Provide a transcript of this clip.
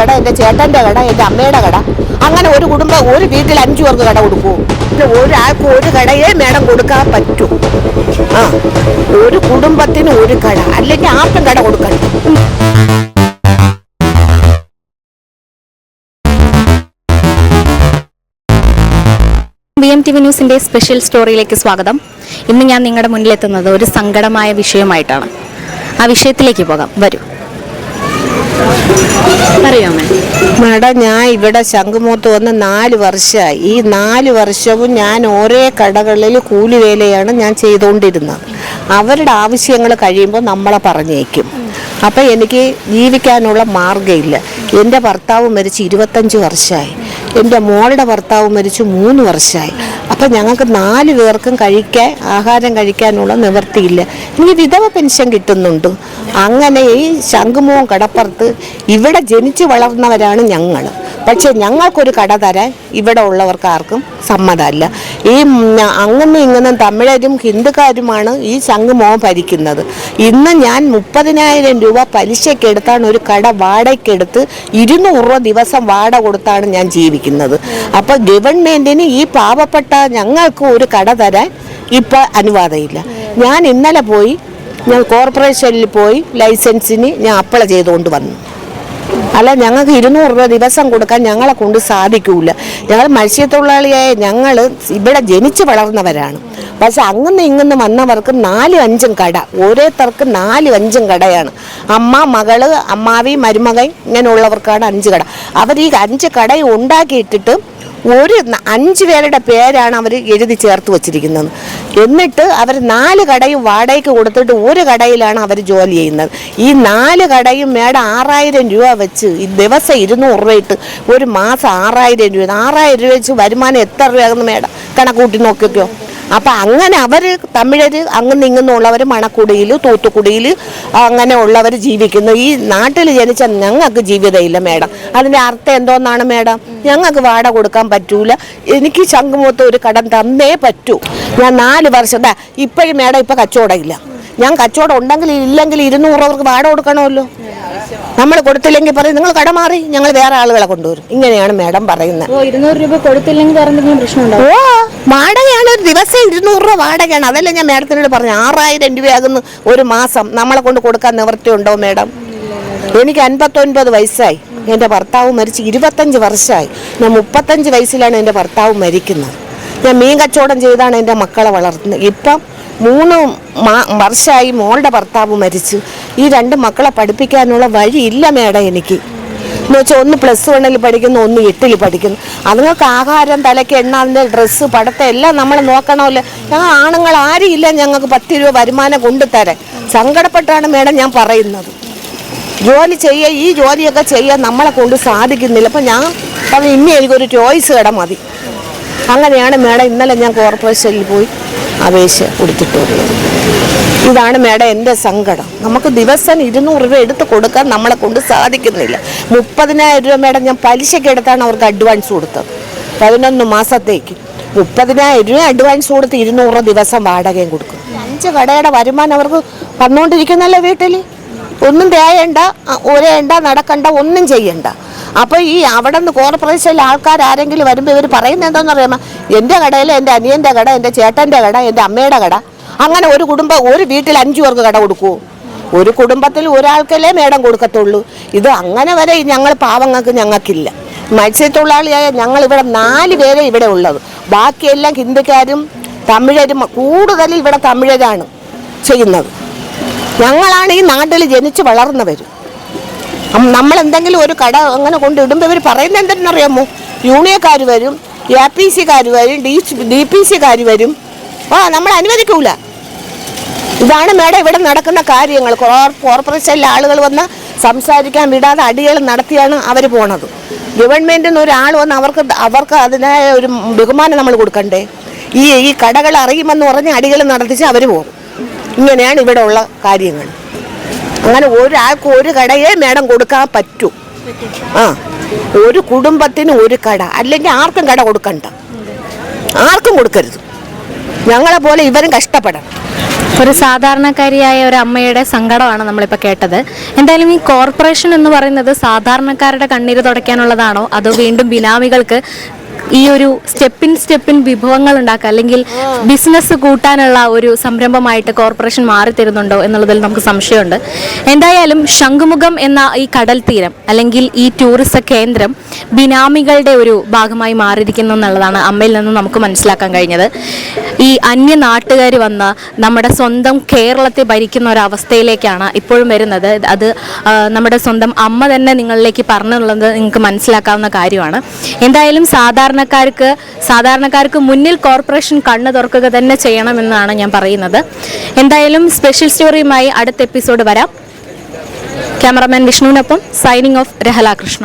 കട എന്റെ ചേട്ടന്റെ കട എന്റെ അമ്മയുടെ കട. അങ്ങനെ ഒരു കുടുംബം ഒരു വീട്ടിൽ അഞ്ചു പേർക്ക് കട കൊടുക്കുമോ ഒരാൾക്ക് ഒരു കടയെ മേഡം കൊടുക്കാൻ പറ്റൂ. ആ ഒരു കുടുംബത്തിന് ഒരു കട. അല്ലെങ്കിൽ ആർക്കും കട കൊടുക്കണം ബി എം ടി വി ന്യൂസിന്റെ സ്പെഷ്യൽ സ്റ്റോറിയിലേക്ക് സ്വാഗതം. ഇന്ന് ഞാൻ നിങ്ങളുടെ മുന്നിലെത്തുന്നത് ഒരു സങ്കടമായ വിഷയമായിട്ടാണ്. ആ വിഷയത്തിലേക്ക് പോകാം. വരൂ. മേഡം ഞാൻ ഇവിടെ ശംഖുമുഖത്ത് വന്ന് നാല് വർഷമായി. ഈ നാല് വർഷവും ഞാൻ ഓരോ കടകളിൽ കൂലിവേലയാണ് ഞാൻ ചെയ്തുകൊണ്ടിരുന്നത്. അവരുടെ ആവശ്യങ്ങൾ കഴിയുമ്പോൾ നമ്മളെ പറഞ്ഞേക്കും. അപ്പം എനിക്ക് ജീവിക്കാനുള്ള മാർഗമില്ല. എന്റെ ഭർത്താവ് മരിച്ച് ഇരുപത്തഞ്ച് വർഷമായി. എന്റെ മോളുടെ ഭർത്താവ് മരിച്ച് മൂന്ന് വർഷമായി. അപ്പം ഞങ്ങൾക്ക് നാല് പേർക്കും കഴിക്കാൻ ആഹാരം കഴിക്കാനുള്ള നിവൃത്തിയില്ല. ഇനി വിധവ പെൻഷൻ കിട്ടുന്നുണ്ട്. അങ്ങനെ ഈ ശംഖുമുഖം കടപ്പുറത്ത് ഇവിടെ ജനിച്ചു വളർന്നവരാണ് ഞങ്ങൾ പക്ഷെ ഞങ്ങൾക്കൊരു കട തരാൻ ഇവിടെ ഉള്ളവർക്ക് ആർക്കും സമ്മതമല്ല. ഈ അങ്ങനെ ഇങ്ങനെ തമിഴരും ഹിന്ദുക്കാരുമാണ് ഈ ശംഖുമുഖം ഭരിക്കുന്നത്. ഇന്ന് ഞാൻ മുപ്പതിനായിരം രൂപ പലിശയ്ക്ക് എടുത്താണ് ഒരു കട വാടകയ്ക്കെടുത്ത് ഇരുന്നൂറ് രൂപ ദിവസം വാട കൊടുത്താണ് ഞാൻ ജീവിക്കുന്നത്. അപ്പോൾ ഗവൺമെന്റിന് ഈ പാവപ്പെട്ട ഞങ്ങൾക്ക് ഒരു കട തരാൻ ഇപ്പോൾ അനുവാദമില്ല. ഞാൻ ഇന്നലെ പോയി ഞാൻ കോർപ്പറേഷനിൽ പോയി ലൈസൻസിന് ഞാൻ അപ്ലൈ ചെയ്തുകൊണ്ട് വന്നു. അല്ല ഞങ്ങൾക്ക് ഇരുന്നൂറ് രൂപ ദിവസം കൊടുക്കാൻ ഞങ്ങളെ കൊണ്ട് സാധിക്കൂല. ഞങ്ങൾ മത്സ്യത്തൊഴിലാളിയായ ഞങ്ങൾ ഇവിടെ ജനിച്ച് വളർന്നവരാണ്. പക്ഷെ അങ്ങനെ ഇങ്ങനെ വന്നവർക്ക് നാലും അഞ്ചും കട. ഓരോരുത്തർക്ക് നാലും അഞ്ചും കടയാണ്. അമ്മ മകൾ അമ്മാവി മരുമകൻ ഇങ്ങനെയുള്ളവർക്കാണ് അഞ്ച് കട. അവർ ഈ അഞ്ച് കട ഉണ്ടാക്കിയിട്ടിട്ട് ഒരു അഞ്ച് പേരുടെ പേരാണ് അവർ എഴുതി ചേർത്ത് വച്ചിരിക്കുന്നത്. എന്നിട്ട് അവർ നാല് കടയും വാടകയ്ക്ക് കൊടുത്തിട്ട് ഒരു കടയിലാണ് അവർ ജോലി ചെയ്യുന്നത്. ഈ നാല് കടയും മേഡം ആറായിരം രൂപ വെച്ച് ഈ ദിവസം ഇരുന്നൂറ് രൂപ ഇട്ട് ഒരു മാസം ആറായിരം രൂപ. ആറായിരം രൂപ വെച്ച് വരുമാനം എത്ര രൂപയാകുന്നു മേഡം കണക്കൂട്ടി നോക്കിക്കോ അപ്പം അങ്ങനെ അവർ തമിഴർ അങ്ങനെ ഇങ്ങനെയുള്ളവർ മണക്കുടിയിൽ തൂത്തുക്കുടിയിൽ അങ്ങനെ ഉള്ളവർ ജീവിക്കുന്നു. ഈ നാട്ടിൽ ജനിച്ച ഞങ്ങൾക്ക് ജീവിതമില്ല മേഡം. അതിന്റെ അർത്ഥം എന്തോന്നാണ് മേഡം? ഞങ്ങൾക്ക് വാട കൊടുക്കാൻ പറ്റൂല. എനിക്ക് ശംഖുമുഖത്ത് ഒരു കടം തന്നേ പറ്റൂ. ഞാൻ നാല് വർഷം ഇപ്പോഴും മേഡം ഇപ്പം കച്ചവടം ഇല്ല. ഞാൻ കച്ചവടം ഉണ്ടെങ്കിൽ ഇല്ലെങ്കിൽ ഇരുന്നൂറ് അവർക്ക് വാടക കൊടുക്കണമല്ലോ. നമ്മൾ കൊടുത്തില്ലെങ്കിൽ പറയും നിങ്ങൾ കട മാറി ഞങ്ങൾ വേറെ ആളുകളെ കൊണ്ടുവരും. ഇങ്ങനെയാണ് മാഡം പറയുന്നത്. ഓ ഇരുന്നൂറ് രൂപ കൊടുത്തില്ലെങ്കിൽ എന്തെങ്കിലും പ്രശ്നമുണ്ടോ ഓ വാടകയാണ് ഒരു ദിവസം ഇരുന്നൂറ് രൂപ വാടകയാണ്. അതല്ല ഞാൻ മാഡത്തിനോട് പറഞ്ഞു ആറായിരം രൂപയാകുന്നു ഒരു മാസം നമ്മളെ കൊണ്ട് കൊടുക്കാൻ നിവൃത്തിയുണ്ടോ മാഡം? എനിക്ക് അൻപത്തൊൻപത് വയസ്സായി. എന്റെ ഭർത്താവ് മരിച്ച് ഇരുപത്തഞ്ച് വർഷമായി. ഞാൻ മുപ്പത്തഞ്ച് വയസ്സിലാണ് എന്റെ ഭർത്താവ് മരിക്കുന്നത്. ഞാൻ മീൻ കച്ചവടം ചെയ്താണ് എന്റെ മക്കളെ വളർത്തുന്നത്. ഇപ്പം മൂന്ന് വർഷമായി മോളുടെ ഭർത്താവ് മരിച്ചു. ഈ രണ്ട് മക്കളെ പഠിപ്പിക്കാനുള്ള വഴിയില്ല മേഡം എനിക്ക്. എന്ന് വെച്ചാൽ ഒന്ന് പ്ലസ് വണ്ണിൽ പഠിക്കുന്നു ഒന്ന് എട്ടിൽ പഠിക്കുന്നു. അതുങ്ങൾക്ക് ആഹാരം തലയ്ക്ക് എണ്ണ അതിന്റെ ഡ്രസ്സ് പടത്തെ എല്ലാം നമ്മൾ നോക്കണമല്ലോ. ഞങ്ങൾ ആണുങ്ങൾ ആരുമില്ല ഞങ്ങൾക്ക് പത്ത് രൂപ വരുമാനം കൊണ്ടുതരാൻ. സങ്കടപ്പെട്ടാണ് മേഡം ഞാൻ പറയുന്നത്. ജോലി ചെയ്യുക ഈ ജോലിയൊക്കെ ചെയ്യാൻ നമ്മളെ കൊണ്ട് സാധിക്കുന്നില്ല. അപ്പം ഞാൻ പറഞ്ഞു ഇനി എനിക്കൊരു ചോയ്സ് കട മതി. അങ്ങനെയാണ് മേഡം ഇന്നലെ ഞാൻ കോർപ്പറേഷനിൽ പോയി. അപേക്ഷ കൊടുത്തിട്ടുള്ളത്. ഇതാണ് മേഡം എന്റെ സങ്കടം. നമുക്ക് ദിവസം ഇരുന്നൂറ് രൂപ എടുത്ത് കൊടുക്കാൻ നമ്മളെ കൊണ്ട് സാധിക്കുന്നില്ല. മുപ്പതിനായിരം രൂപ മേഡം ഞാൻ പലിശയ്ക്ക് എടുത്താണ് അവർക്ക് അഡ്വാൻസ് കൊടുത്തത്. പതിനൊന്ന് മാസത്തേക്ക്. മുപ്പതിനായിരം രൂപ അഡ്വാൻസ് കൊടുത്ത് ഇരുന്നൂറ് ദിവസം വാടകയും കൊടുക്കും അഞ്ച് കടയുടെ വരുമാനം അവർക്ക് വന്നുകൊണ്ടിരിക്കുന്നല്ലേ വീട്ടിൽ ഒന്നും തേയണ്ട ഒരേണ്ട നടക്കണ്ട ഒന്നും ചെയ്യണ്ട. അപ്പോൾ ഈ അവിടെ നിന്ന് കോർപ്പറേഷനിലെ ആൾക്കാർ ആരെങ്കിലും വരുമ്പോൾ ഇവർ പറയുന്നത് എന്താണെന്ന് അറിയാമോ? എന്റെ കടയിൽ എന്റെ അനിയന്റെ കട എന്റെ ചേട്ടന്റെ കട എന്റെ അമ്മയുടെ കട. അങ്ങനെ ഒരു കുടുംബം ഒരു വീട്ടിൽ അഞ്ചു പേർക്ക് കട കൊടുക്കുമോ ഒരു കുടുംബത്തിൽ ഒരാൾക്കല്ലേ മേടം കൊടുക്കത്തുള്ളൂ. ഇത് അങ്ങനെ വരെ ഞങ്ങൾ പാവങ്ങൾക്ക് ഞങ്ങൾക്കില്ല. മത്സ്യത്തൊഴിലാളിയായ ഞങ്ങൾ ഇവിടെ നാല് പേരെ ഇവിടെ ഉള്ളത്. ബാക്കിയെല്ലാം ഹിന്ദുക്കാരും തമിഴരും കൂടുതൽ ഇവിടെ തമിഴരാണ് ചെയ്യുന്നത്. ഞങ്ങളാണ് ഈ നാട്ടിൽ ജനിച്ച് വളർന്നവർ നമ്മൾ എന്തെങ്കിലും ഒരു കട അങ്ങനെ കൊണ്ടിടുമ്പോൾ ഇവർ പറയുന്നത് എന്തെന്നറിയാമോ? യൂണിയക്കാർ വരും എ പി സിക്കാർ വരും ഡി ഡി പി സിക്കാർ വരും. ആ നമ്മൾ അനുവദിക്കൂല. ഇതാണ് മേഡം ഇവിടെ നടക്കുന്ന കാര്യങ്ങൾ. കോർ- കോർപ്പറേഷനിലെ ആളുകൾ വന്ന് സംസാരിക്കാൻ വിടാതെ അടികൾ നടത്തിയാണ് അവർ പോണത്. ഗവൺമെന്റിൽ ഒരാൾ വന്ന് അവർക്ക് അവർക്ക് അതിനായ ഒരു ബഹുമാനം നമ്മൾ കൊടുക്കണ്ടേ? ഈ ഈ കടകൾ അറിയുമെന്ന് പറഞ്ഞ് അടികൾ നടത്തിച്ച് അവർ പോകും. ഇങ്ങനെയാണ് ഇവിടെ ഉള്ള കാര്യങ്ങൾ. അങ്ങനെ ഒരാൾക്ക് ഒരു കടയെ മേഡം കൊടുക്കാൻ പറ്റൂ. ആ ഒരു കുടുംബത്തിന് ഒരു കട അല്ലെങ്കിൽ ആർക്കും കട കൊടുക്കണ്ട. ആർക്കും കൊടുക്കരുത്. ഞങ്ങളെ പോലെ ഇവരും കഷ്ടപ്പെടണം. ഒരു സാധാരണക്കാരിയായ ഒരു അമ്മയുടെ സങ്കടമാണ് നമ്മളിപ്പോൾ കേട്ടത്. എന്തായാലും ഈ കോർപ്പറേഷൻ എന്ന് പറയുന്നത് സാധാരണക്കാരുടെ കണ്ണീര് തുടയ്ക്കാനുള്ളതാണോ? അതോ വീണ്ടും ബിനാമികൾക്ക് ഈ ഒരു സ്റ്റെപ്പിൻ സ്റ്റെപ്പിൻ വിഭവങ്ങൾ ഉണ്ടാക്കുക. അല്ലെങ്കിൽ ബിസിനസ് കൂട്ടാനുള്ള ഒരു സംരംഭമായിട്ട് കോർപ്പറേഷൻ മാറി തരുന്നുണ്ടോ എന്നുള്ളതിൽ നമുക്ക് സംശയമുണ്ട്. എന്തായാലും ശംഖുമുഖം എന്ന ഈ കടൽ തീരം അല്ലെങ്കിൽ ഈ ടൂറിസ്റ്റ് കേന്ദ്രം ബിനാമികളുടെ ഒരു ഭാഗമായി മാറിയിരിക്കുന്നു എന്നുള്ളതാണ് അമ്മയിൽ നിന്ന് നമുക്ക് മനസ്സിലാക്കാൻ കഴിഞ്ഞത്. ഈ അന്യ നാട്ടുകാർ വന്ന് നമ്മുടെ സ്വന്തം കേരളത്തെ ഭരിക്കുന്ന ഒരു അവസ്ഥയിലേക്കാണ് ഇപ്പോഴും വരുന്നത്. അത് നമ്മുടെ സ്വന്തം അമ്മ തന്നെ നിങ്ങളിലേക്ക് പറഞ്ഞുള്ളത് നിങ്ങൾക്ക് മനസ്സിലാക്കാവുന്ന കാര്യമാണ്. എന്തായാലും സാധാരണക്കാർക്ക് സാധാരണക്കാർക്ക് മുന്നിൽ കോർപ്പറേഷൻ കണ്ണു തുറക്കുക തന്നെ ചെയ്യണമെന്നാണ് ഞാൻ പറയുന്നത്. എന്തായാലും സ്പെഷ്യൽ സ്റ്റോറിയുമായി അടുത്ത എപ്പിസോഡ് വരാം. ക്യാമറമാൻ വിഷ്ണുവിനൊപ്പം സൈനിങ് ഓഫ് രഹല കൃഷ്ണ.